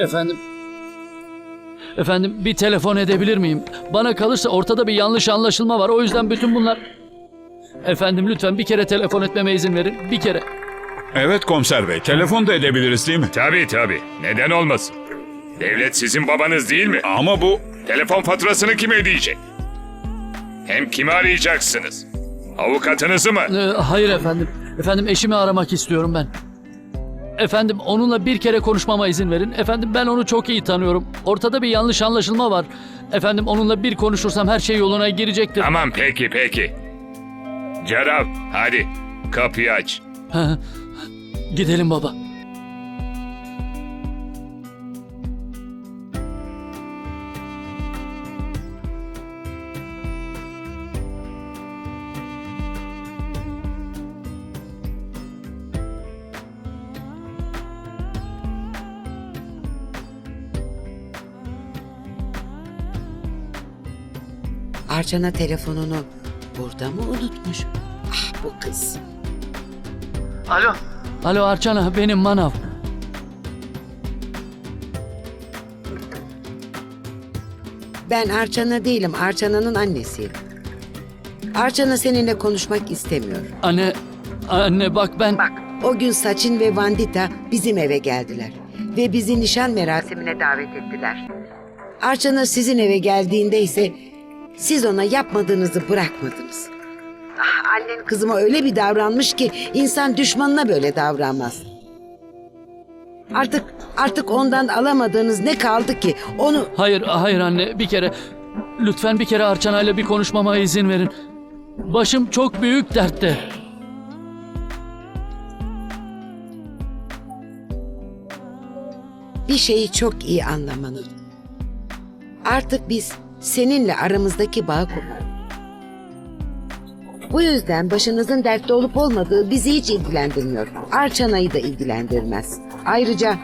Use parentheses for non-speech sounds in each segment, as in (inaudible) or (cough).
Efendim? Efendim bir telefon edebilir miyim? Bana kalırsa ortada bir yanlış anlaşılma var. O yüzden bütün bunlar... Efendim lütfen bir kere telefon etmeme izin verin. Bir kere. Evet komiser bey, telefon da edebiliriz değil mi? Tabii tabii. Neden olmasın? Devlet sizin babanız değil mi? Ama bu... Telefon faturasını kim ödeyecek? Hem kimi arayacaksınız? Avukatınızı mı? Ee, hayır efendim. Efendim eşimi aramak istiyorum ben. Efendim onunla bir kere konuşmama izin verin. Efendim ben onu çok iyi tanıyorum. Ortada bir yanlış anlaşılma var. Efendim onunla bir konuşursam her şey yoluna girecektir. Tamam peki peki. Carav hadi kapıyı aç. Gidelim baba. Arçana telefonunu burada mı unutmuş? Ah bu kız. Alo. Alo Arçana benim manav. Ben Arçana değilim, Arçana'nın annesiyim. Arçana seninle konuşmak istemiyor. Anne, anne bak ben... Bak, o gün Saçin ve Vandita bizim eve geldiler. Ve bizi nişan merasimine davet ettiler. Arçana sizin eve geldiğinde ise siz ona yapmadığınızı bırakmadınız. Ah, annen kızıma öyle bir davranmış ki insan düşmanına böyle davranmaz. Artık artık ondan alamadığınız ne kaldı ki? Onu Hayır, hayır anne bir kere... Lütfen bir kere Arçana'yla bir konuşmama izin verin. Başım çok büyük dertte. bir şeyi çok iyi anlamanı. Artık biz seninle aramızdaki bağı kopardık. Bu yüzden başınızın dertte olup olmadığı bizi hiç ilgilendirmiyor. Arçana'yı da ilgilendirmez. Ayrıca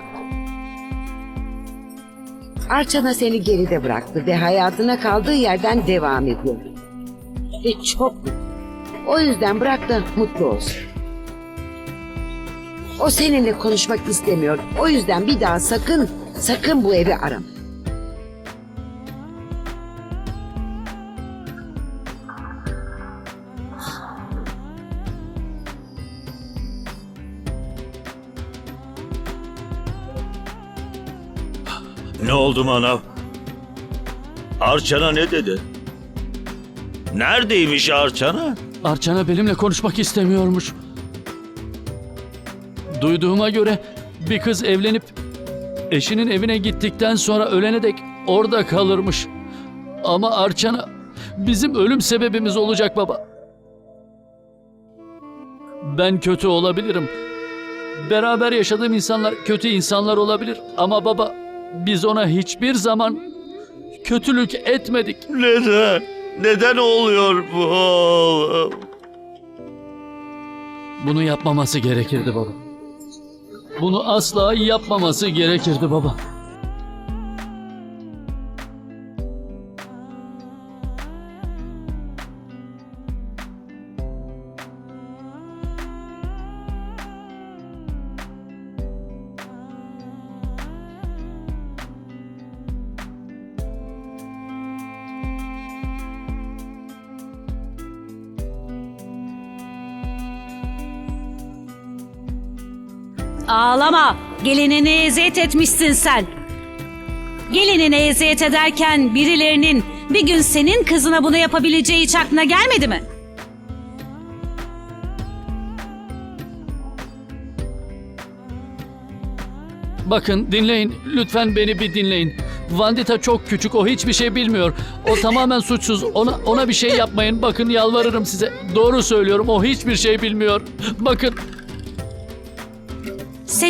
Arçana seni geride bıraktı ve hayatına kaldığı yerden devam ediyor. Ve çok mutlu. O yüzden bırak da mutlu olsun. O seninle konuşmak istemiyor. O yüzden bir daha sakın, sakın bu evi arama. Ne oldu manav? Arçana ne dedi? Neredeymiş Arçana? Arçana benimle konuşmak istemiyormuş. Duyduğuma göre bir kız evlenip eşinin evine gittikten sonra ölene dek orada kalırmış. Ama Arçana bizim ölüm sebebimiz olacak baba. Ben kötü olabilirim. Beraber yaşadığım insanlar kötü insanlar olabilir ama baba biz ona hiçbir zaman kötülük etmedik. Neden? Neden oluyor bu oğlum? Bunu yapmaması gerekirdi baba. Bunu asla yapmaması gerekirdi baba. Ağlama. Gelinini eziyet etmişsin sen. Gelinine eziyet ederken birilerinin bir gün senin kızına bunu yapabileceği hiç aklına gelmedi mi? Bakın dinleyin. Lütfen beni bir dinleyin. Vandita çok küçük. O hiçbir şey bilmiyor. O tamamen suçsuz. Ona ona bir şey yapmayın. Bakın yalvarırım size. Doğru söylüyorum. O hiçbir şey bilmiyor. Bakın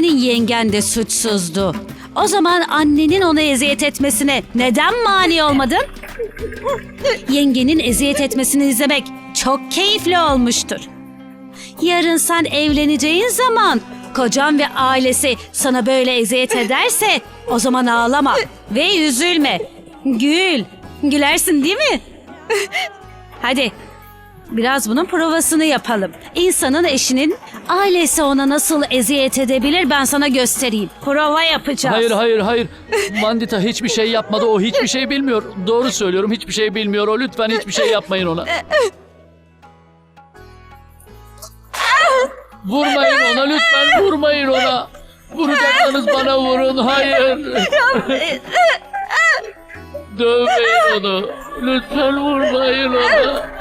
Senin yengen de suçsuzdu. O zaman annenin ona eziyet etmesine neden mani olmadın? Yengenin eziyet etmesini izlemek çok keyifli olmuştur. Yarın sen evleneceğin zaman kocan ve ailesi sana böyle eziyet ederse o zaman ağlama ve üzülme. Gül. Gülersin değil mi? Hadi Biraz bunun provasını yapalım. İnsanın eşinin ailesi ona nasıl eziyet edebilir ben sana göstereyim. Prova yapacağız. Hayır hayır hayır. Vandita hiçbir şey yapmadı. O hiçbir şey bilmiyor. Doğru söylüyorum. Hiçbir şey bilmiyor. O lütfen hiçbir şey yapmayın ona. Vurmayın ona lütfen vurmayın ona. Vuracaksanız bana vurun. Hayır. Dövmeyin onu. Lütfen vurmayın ona.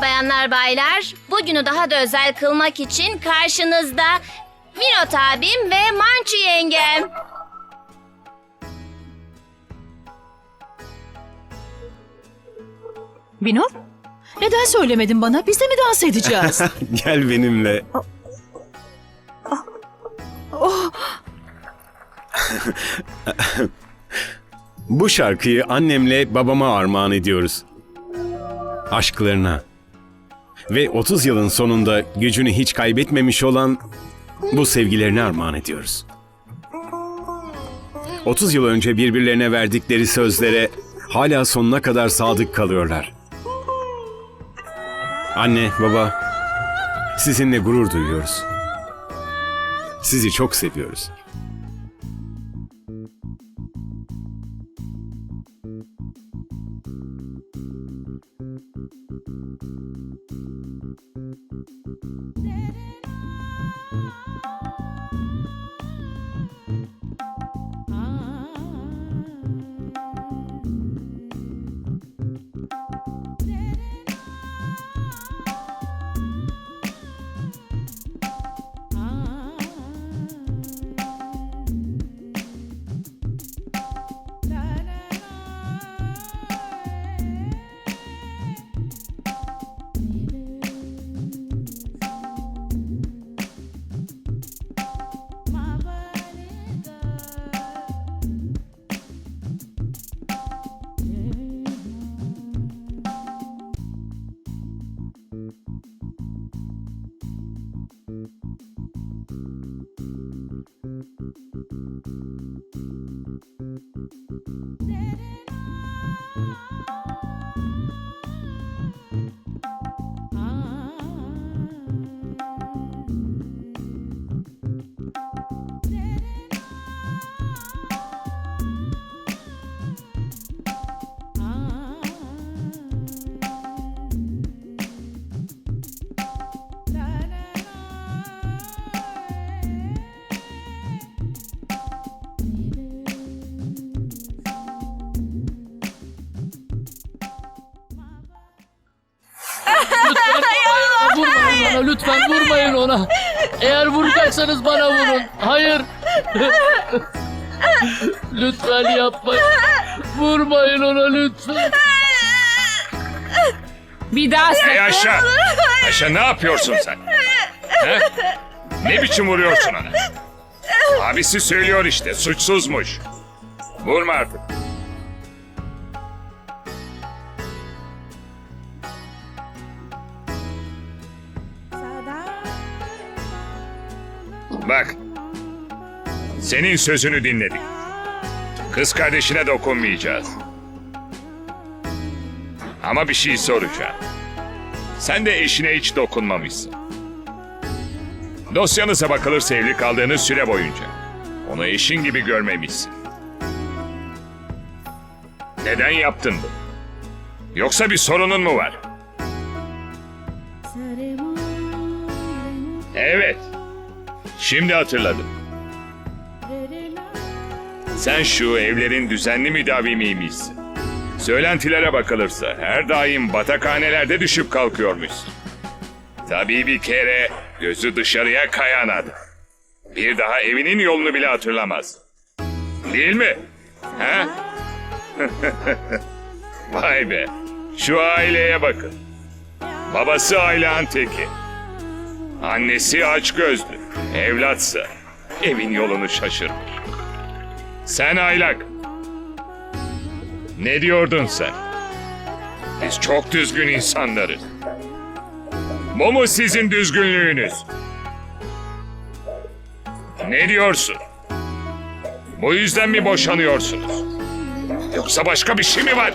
Bayanlar baylar, bugünü daha da özel kılmak için karşınızda Minot abim ve Mançu yengem. Binor? Neden söylemedin bana? Biz de mi dans edeceğiz? (laughs) Gel benimle. Bu şarkıyı annemle babama armağan ediyoruz. Aşklarına. Ve 30 yılın sonunda gücünü hiç kaybetmemiş olan bu sevgilerine armağan ediyoruz. 30 yıl önce birbirlerine verdikleri sözlere hala sonuna kadar sadık kalıyorlar. Anne, baba, sizinle gurur duyuyoruz. Sizi çok seviyoruz. Vurmayın ona lütfen vurmayın ona. Eğer vuracaksanız bana vurun. Hayır. (laughs) lütfen yapmayın. Vurmayın ona lütfen. Bir daha Hey sakın. Ayşe! Ayşe ne yapıyorsun sen? He? Ne biçim vuruyorsun ona? Abisi söylüyor işte suçsuzmuş. Vurma artık. Bak. Senin sözünü dinledik. Kız kardeşine dokunmayacağız. Ama bir şey soracağım. Sen de eşine hiç dokunmamışsın. Dosyanıza bakılırsa evli kaldığınız süre boyunca. Onu eşin gibi görmemişsin. Neden yaptın bunu? Yoksa bir sorunun mu var? Evet. Şimdi hatırladım. Sen şu evlerin düzenli müdavimiymişsin. Söylentilere bakılırsa her daim batakhanelerde düşüp kalkıyormuşsun. Tabii bir kere gözü dışarıya kayan adam. Bir daha evinin yolunu bile hatırlamaz. Değil mi? He? (laughs) Vay be. Şu aileye bakın. Babası Aylan teki. Annesi aç gözlü. Evlatsa evin yolunu şaşırmış. Sen aylak. Ne diyordun sen? Biz çok düzgün insanlarız. Bu mu sizin düzgünlüğünüz? Ne diyorsun? Bu yüzden mi boşanıyorsunuz? Yoksa başka bir şey mi var?